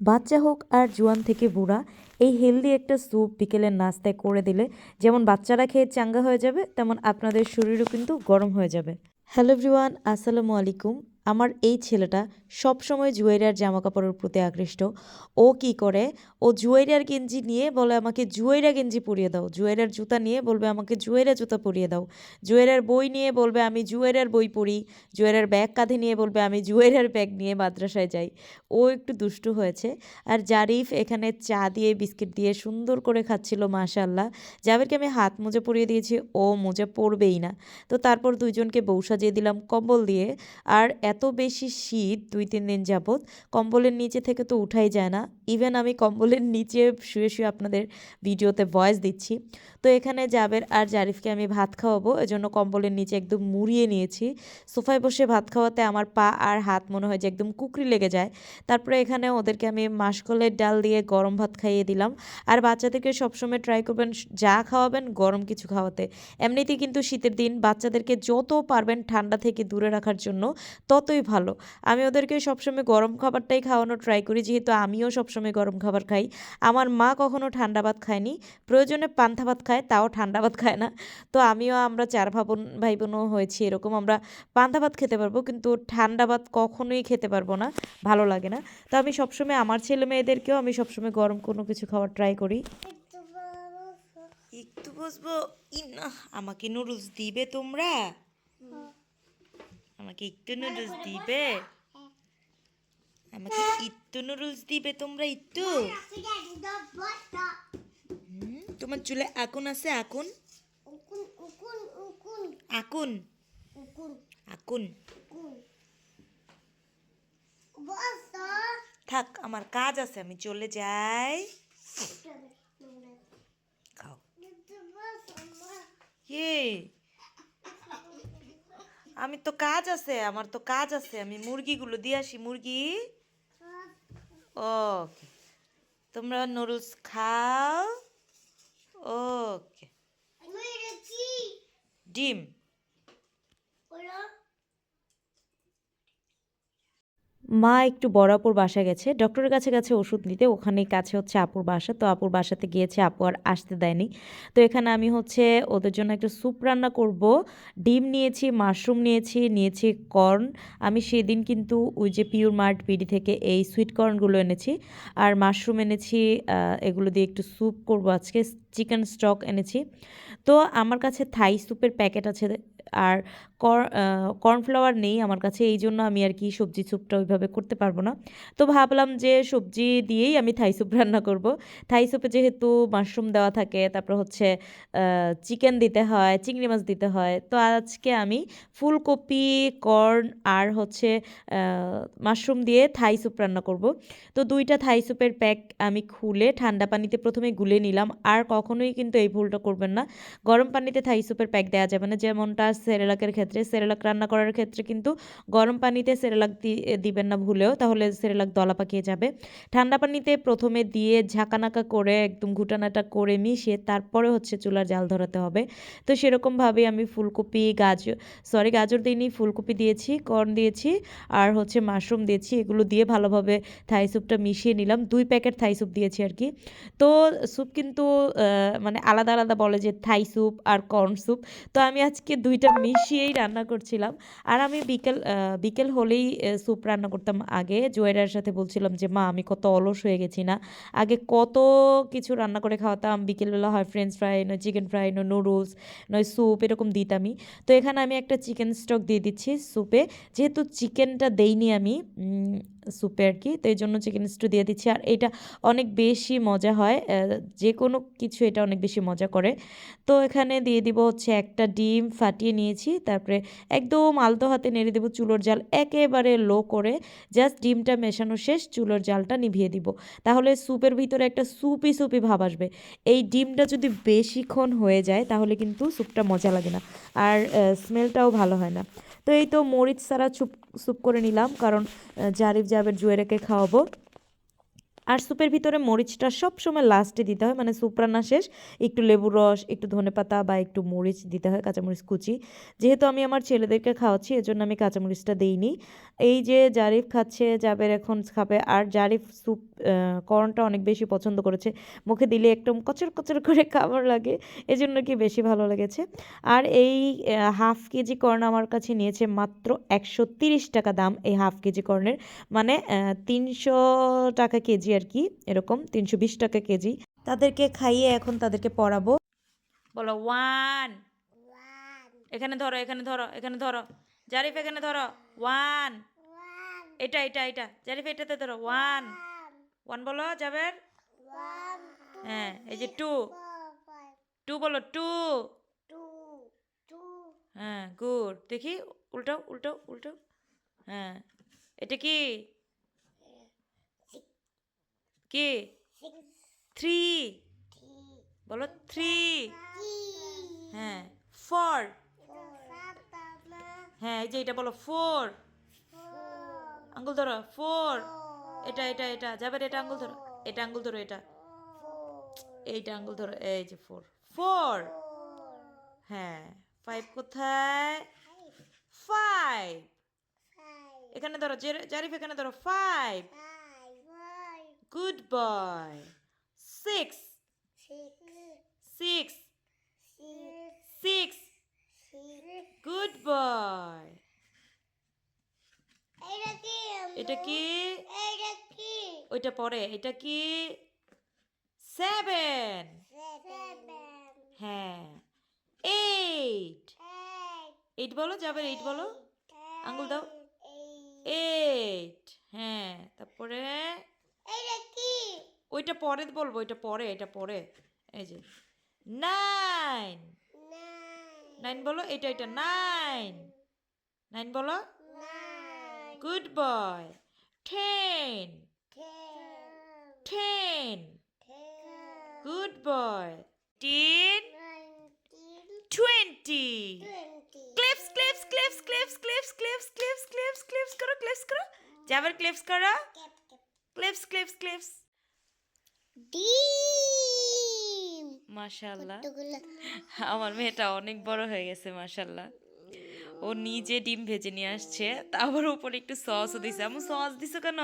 বাচ্চা হোক আর জোয়ান থেকে বুড়া, এই হেলদি একটা স্যুপ বিকেলের নাস্তায় করে দিলে যেমন বাচ্চারা খেয়ে চাঙ্গা হয়ে যাবে, তেমন আপনাদের শরীরও কিন্তু গরম হয়ে যাবে। হ্যালো এভরিওয়ান আসসালামু আলাইকুম। আমার এই ছেলেটা সবসময় জুয়েরিয়ার জামা কাপড়ের প্রতি আকৃষ্ট। ও কি করে? ও জুয়েরিয়ার গেঞ্জি নিয়ে বলে, আমাকে জুয়েরিয়া গেঞ্জি পরিয়ে দাও। জুয়েরিয়ার জুতা নিয়ে বলবে, আমাকে জুয়েরিয়া জুতা পরিয়ে দাও। জুয়েরিয়ার বই নিয়ে বলবে, আমি জুয়েরিয়ার বই পড়ি। জুয়েরিয়ার ব্যাগ কাঁধে নিয়ে বলবে, আমি জুয়েরিয়ার ব্যাগ নিয়ে মাদ্রাসায় যাই। ও একটু দুষ্টু হয়েছে। আর জারিফ এখানে চা দিয়ে, বিস্কিট দিয়ে সুন্দর করে খাচ্ছিল মাশাল্লাহ জাবেরকে আমি হাত মোজা পরিয়ে দিয়েছি, ও মোজা পরবেই না। তো তারপর দুইজনকে বউ সাজিয়ে দিলাম কম্বল দিয়ে। আর এত বেশি শীত দুই, তিন দিন যাবৎ কম্বলের নিচে থেকে তো উঠাই যায় না। ইভেন আমি কম্বলের নিচে শুয়ে শুয়ে আপনাদের ভিডিওতে ভয়েস দিচ্ছি। তো এখানে জাবের আর জারিফকে আমি ভাত খাওয়াবো, এজন্য কম্বলের নিচে একদম মুড়িয়ে নিয়েছি। সোফায় বসে ভাত খাওয়াতে আমার পা আর হাত মনে হয় যে একদম কুকরি লেগে যায়। তারপরে এখানে ওদেরকে আমি মাসকলের ডাল দিয়ে গরম ভাত খাইয়ে দিলাম। আর বাচ্চাদেরকে সবসময় ট্রাই করবেন, যা খাওয়াবেন, গরম কিছু খাওয়াতে। এমনিতেই কিন্তু শীতের দিন বাচ্চাদেরকে যত পারবেন ঠান্ডা থেকে দূরে রাখার জন্য ততই ভালো। আমি ওদেরকে সবসময় গরম খাবারটাই খাওয়ানোর ট্রাই করি যেহেতু আমিও সবসময় গরম খাবার খাই। আমার মা কখনো ঠান্ডা ভাত খায়নি। প্রয়োজনে পান্থা ভাত খায় তাও ঠান্ডা ভাত খায় না। তো আমিও আমরা চার ভাবন ভাই বোনও হয়েছি এরকম আমরা পান্থা ভাত খেতে পারব কিন্তু ঠান্ডা ভাত কখনোই খেতে পারব না ভালো লাগে না। তো আমি সবসময় আমার ছেলে মেয়েদেরকেও আমি সবসময় গরম কোনো কিছু খাওয়ার ট্রাই করি। একটু বসবো? ইনা আমাকে নুডলস দিবে তোমরা? আমাকে একটু নুডলস দিবে? আমাকে একটু নুডলস দিবে তোমরা হুম, তোমার চুলে আকুন আছে আকুন আকুন আকুন থাক আমার কাজ আছে আমি চলে যাই। খাও। কে আমি তো কাজ আছে আমার তো কাজ আছে আমি মুরগিগুলো দিয়ে আসি মুরগি। ওকে। তোমরা নুডলস খাও। ওকে। ডিম। মা একটু বড় আপুর বাসা গেছে। ডক্টরের কাছে গেছে ওষুধ নিতে। ওখানেই কাছে হচ্ছে আপুর বাসা। তো আপুর বাসাতে গিয়েছে, আপু আর আসতে দেয়নি। তো এখানে আমি হচ্ছে ওদের জন্য একটা স্যুপ রান্না করব। ডিম নিয়েছি, মাশরুম নিয়েছি নিয়েছি কর্ন। আমি সেদিন কিন্তু ওই যে পিওর মার্ট বিডি থেকে এই সুইট কর্নগুলো এনেছি। আর মাশরুম এনেছি এগুলো দিয়ে একটু স্যুপ করব আজকে। চিকেন স্টক এনেছি। তো আমার কাছে থাই স্যুপের প্যাকেট আছে। আর কর্নফ্লাওয়ার নেই আমার কাছে, এই জন্য আমি আর কি সবজি স্যুপটা ওইভাবে করতে পারব না। তো ভাবলাম যে সবজি দিয়েই আমি থাই স্যুপ রান্না করব। থাই স্যুপে যেহেতু মাশরুম দেওয়া থাকে, তারপর হচ্ছে চিকেন দিতে হয়, চিংড়ি মাছ দিতে হয়, তো আজকে আমি ফুলকপি কর্ন আর হচ্ছে মাশরুম দিয়ে থাই স্যুপ রান্না করব। তো দুইটা থাই স্যুপের প্যাক আমি খুলে ঠান্ডা পানিতে প্রথমে গুলে নিলাম, আর কখনোই কিন্তু এই ভুলটা করবেন না। গরম পানিতে থাই স্যুপের প্যাক দেওয়া যাবে না, যেমনটা সেরেলাকের ক্ষেত্রে, সেরেলাক রান্না করার ক্ষেত্রে কিন্তু গরম পানিতে সেরেলাক দিবেন না ভুলেও, তাহলে সেরেলাক দলা পাকিয়ে যাবে। ঠান্ডা পানিতে প্রথমে দিয়ে ঝাঁকানাকা করে, একদম ঘুটানাটা করে মিশিয়ে তারপরে হচ্ছে চুলার জাল ধরাতে হবে। তো সেরকমভাবে আমি ফুলকপি গাজর সরি গাজর দিইনি, ফুলকপি দিয়েছি, কর্ন দিয়েছি, আর হচ্ছে মাশরুম দিয়েছি, এগুলো দিয়ে ভালোভাবে থাই স্যুপটা মিশিয়ে নিলাম। দুই প্যাকেট থাই স্যুপ দিয়েছি আর কি। তো স্যুপ কিন্তু মানে আলাদা আলাদা বলে যে থাই স্যুপ আর কর্ন স্যুপ। তো আমি আজকে দুইটা মিশিয়েই রান্না করছিলাম। আর আমি বিকেল বিকেল হলেই স্যুপ রান্না করতাম আগে। জোয়েরার সাথে বলছিলাম যে, মা, আমি কত অলস হয়ে গেছি না। আগে কত কিছু রান্না করে খাওয়াতাম। বিকেলবেলা হয় ফ্রেঞ্চ ফ্রাই নয় চিকেন ফ্রাই নয় নুডলস নয় স্যুপ, এরকম দিতামই। তো এখানে আমি একটা চিকেন স্টক দিয়ে দিচ্ছি স্যুপে। যেহেতু চিকেনটা দেইনি আমি স্যুপে আর কি তো এই জন্য চিকেন স্টু দিয়ে দিচ্ছি। আর এটা অনেক বেশি মজা হয় যে কোনো কিছু এটা অনেক বেশি মজা করে। তো এখানে দিয়ে দিব হচ্ছে একটা ডিম ফাটিয়ে নিয়েছি। তারপরে একদম আলতো হাতে নেড়ে দেবো চুলোর জাল একেবারে লো করে। জাস্ট ডিমটা মেশানো শেষ, চুলোর জালটা নিভিয়ে দিব। তাহলে স্যুপের ভিতরে একটা স্যুপি স্যুপি ভাব আসবে। এই ডিমটা যদি বেশিক্ষণ হয়ে যায়, তাহলে কিন্তু স্যুপটা মজা লাগে না। আর স্মেলটাও ভালো হয় না। তো এই তো মরিচ ছাড়া চুপ স্যুপ করে নিলাম কারণ জারিফ জাবের জুয়েরাকে খাওয়াবো। আর স্যুপের ভিতরে মরিচটা সবসময় লাস্টে দিতে হয় মানে স্যুপ রান্না শেষ, একটু লেবুর রস, একটু ধনেপাতা বা একটু মরিচ দিতে হয়, কাঁচামরিচ কুচি। যেহেতু আমি আমার ছেলেদেরকে খাওয়াচ্ছি, এজন্য আমি কাঁচামরিচটা দিইনি। এই যে জারিফ খাচ্ছে, জাবের এখন খাবে, আর জারিফ স্যুপ কর্নটা অনেক বেশি পছন্দ করেছে। মুখে দিলে একদম কচর কচর করে খাবার লাগে, এজন্য কি বেশি ভালো লেগেছে? আর এই হাফ কেজি কর্ন আমার কাছে নিয়েছে মাত্র একশো টাকা দাম, এই হাফ কেজি কর্নের মানে তিনশো টাকা কেজি আর কি এরকম তিনশো বিশ টাকা কেজি। তাদেরকে খাইয়ে এখন তাদেরকে পড়াবো। বলো ওয়ান এখানে ধরো এখানে ধরো এখানে ধরো। জারিফ, এখানে ধরো। ওয়ান এটা এটা এটা। জারিফ, এটাতে ধরো। ওয়ান ওয়ান বলো যাবের হ্যাঁ এই যে টু টু বলো টু হ্যাঁ গুড দেখি, উল্টাও উল্টাও উল্টাও। হ্যাঁ এটা কি? কি? থ্রি বলো থ্রি হ্যাঁ ফোর হ্যাঁ এই যে এটা বলো ফোর আঙ্গুল ধরো ফোর এটা এটা এটা, যাবে এটা আঙ্গুল ধরো। এটা আঙ্গুল ধরো, এটা। এইটা আঙ্গুল ধরো, এই যে ফোর ফোর হ্যাঁ ফাইভ কোথায়? ফাইভ এখানে ধরো জারিফ এখানে ধরো five good boy six six six good boy এটা কি? ওইটা পরে। এটা কি? সেভেন হ্যাঁ। এইট এইট বলো, যাবে এইট বলো? আঙ্গুল দাও। এইট হ্যাঁ তারপরে ওইটা পরে বলব ওইটা পরে এটা পরে। এই যে নাইন। নাইন। বলো এটা এটা নাইন। নাইন বলো? Good boy. Ten. Ten. Good boy. Ten. Twenty. Clips clips clips clips clips clips clips clips clips করো ক্লিপস করো। যাবার ক্লিপস করো। Clips clips clips. ডিম। মাশাআল্লাহ। আমার মেয়েটা অনেক বড় হয়ে গেছে মাশাল্লাহ ও নিজে ডিম ভেজে নিয়ে আসছে তারপর উপরে একটু সসও দিছে। আমি সস দিছো কেন?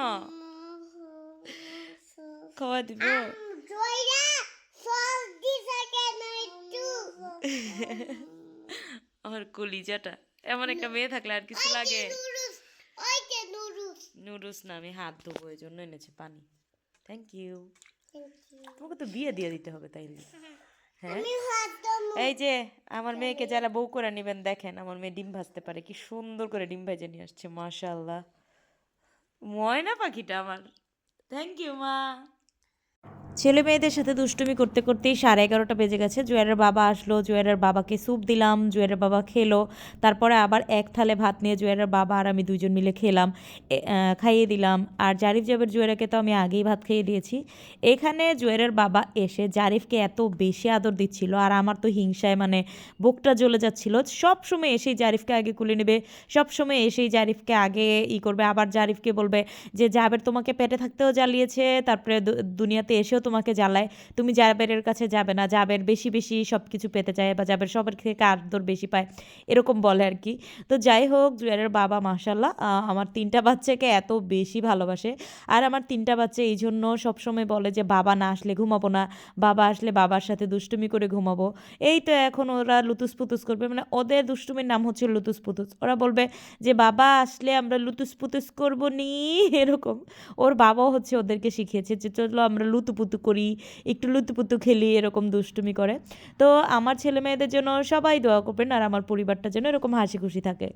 খাওয়া দিব। আমার কলিজাটা। এমন একটা মেয়ে থাকলে আর কিছু লাগে। নুডলস না আমি হাত ধোবো এই জন্য এনেছে পানি। থ্যাংক ইউ তোমাকে তো বিয়ে দিয়ে দিতে হবে তাইলে হ্যাঁ? এই যে আমার মেয়েকে যারা বউ করে নেবেন দেখেন আমার মেয়ে ডিম ভাজতে পারে কি সুন্দর করে ডিম ভাজে নিয়ে আসছে মাশাল্লাহ ময়না পাখিটা আমার। থ্যাংক ইউ মা। ছেলে মেয়েদের সাথে দুষ্টুমি করতে করতেই সাড়ে এগারোটা বেজে গেছে। জুয়ারের বাবা আসলো, জুয়ারের বাবাকে স্যুপ দিলাম, জুয়ারের বাবা খেলো। তারপরে আবার এক থালে ভাত নিয়ে জুয়ারের বাবা আর আমি দুজন মিলে খেলাম খাইয়ে দিলাম। আর জারিফ জাবের জুয়ারাকে তো আমি আগেই ভাত খাইয়ে দিয়েছি। এখানে জুয়ারের বাবা এসে জারিফকে এত বেশি আদর দিচ্ছিল আর আমার তো হিংসায় মানে বুকটা জ্বলে যাচ্ছিল। সব সময় এসেই জারিফকে আগে কুলে নেবে, সব সময় এসেই জারিফকে আগে ই করবে। আবার জারিফকে বলবে যে, জাবের তোমাকে পেটে থাকতেও জ্বালিয়েছে, তারপরে দুনিয়াতে এসেও তোমাকে জ্বালায়। তুমি জাবেরের কাছে যাবে না। জাবের বেশি বেশি সব কিছু পেতে চায় বা জাবের সবার থেকে আদর বেশি পায়। এরকম বলে আর কি। তো যাই হোক জুয়ারের বাবা মাসাল্লাহ আমার তিনটা বাচ্চাকে এত বেশি ভালোবাসে। আর আমার তিনটা বাচ্চা এই জন্য সবসময় বলে যে, বাবা না আসলে ঘুমাবো না। বাবা আসলে বাবার সাথে দুষ্টুমি করে ঘুমাবো। এই তো এখন ওরা লুতুস পুতুস করবে। মানে ওদের দুষ্টুমির নাম হচ্ছে লুতুস পুতুস ওরা বলবে যে, বাবা আসলে আমরা লুতুস পুতুস করব নি। এরকম। ওর বাবাও হচ্ছে ওদেরকে শিখিয়েছে যে, চলো আমরা লুতুপুতু করি, একটু লুতুপুতু খেলি, এরকম দুষ্টুমি করে। তো আমার ছেলে মেয়েদের জন্য সবাই দোয়া করবেন আর আমার পরিবারটা যেন এরকম হাসি খুশি থাকে।